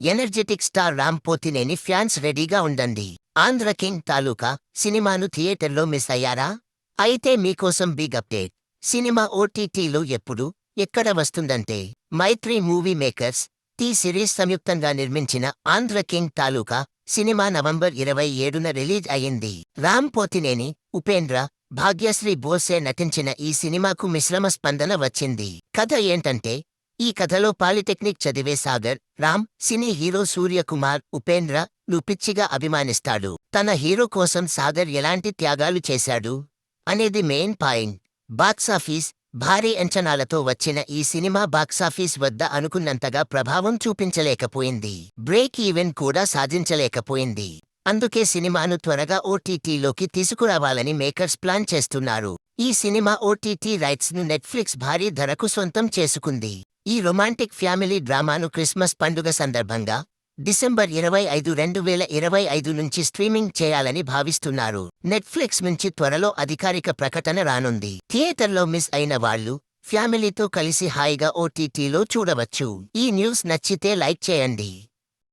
Energetic star Ram Pothineni fans రెడీగా ఉండండి. Andhra king తాలూకా సినిమాను థియేటర్లో మిస్ అయ్యారా? అయితే మీకోసం బిగ్ అప్డేట్. సినిమా ఓటీటీలో ఎప్పుడు ఎక్కడ వస్తుందంటే Mythri movie makers T series సంయుక్తంగా నిర్మించిన ఆంధ్ర కింగ్ తాలూకా సినిమా నవంబర్ ఇరవై ఏడున రిలీజ్ అయింది రామ్ పోతినేని ఉపేంద్ర భాగ్యశ్రీ బోసే నటించిన ఈ సినిమాకు మిశ్రమ స్పందన వచ్చింది. కథ ఏంటంటే ఈ కథలో పాలిటెక్నిక్ చదివే సాగర్ రామ్ సినీ హీరో సూర్యకుమార్ ఉపేంద్ర లు పిచ్చిగా అభిమానిస్తాడు. తన హీరో కోసం సాగర్ ఎలాంటి త్యాగాలు చేశాడు? అనేది మెయిన్ పాయింట్. బాక్సాఫీస్ భారీ అంచనాలతో వచ్చిన ఈ సినిమా బాక్సాఫీస్ వద్ద అనుకున్నంతగా ప్రభావం చూపించలేకపోయింది. బ్రేక్ ఈవెన్ కూడా సాధించలేకపోయింది. అందుకే సినిమాను త్వరగా ఓటీటీలోకి తీసుకురావాలని మేకర్స్ ప్లాన్ చేస్తున్నారు. ఈ సినిమా ఓటీటీ రైట్స్ను నెట్ఫ్లిక్స్ భారీ ధరకు సొంతం చేసుకుంది. ఈ రొమాంటిక్ ఫ్యామిలీ డ్రామాను క్రిస్మస్ పండుగ సందర్భంగా డిసెంబర్ ఇరవై ఐదు రెండు వేల ఇరవై ఐదు నుంచి స్ట్రీమింగ్ చేయాలని భావిస్తున్నారు. నెట్ఫ్లిక్స్ నుంచి త్వరలో అధికారిక ప్రకటన రానుంది. థియేటర్లో మిస్ అయిన వాళ్ళు ఫ్యామిలీతో కలిసి హాయిగా ఓటీటీలో చూడవచ్చు. ఈ న్యూస్ నచ్చితే లైక్ చేయండి.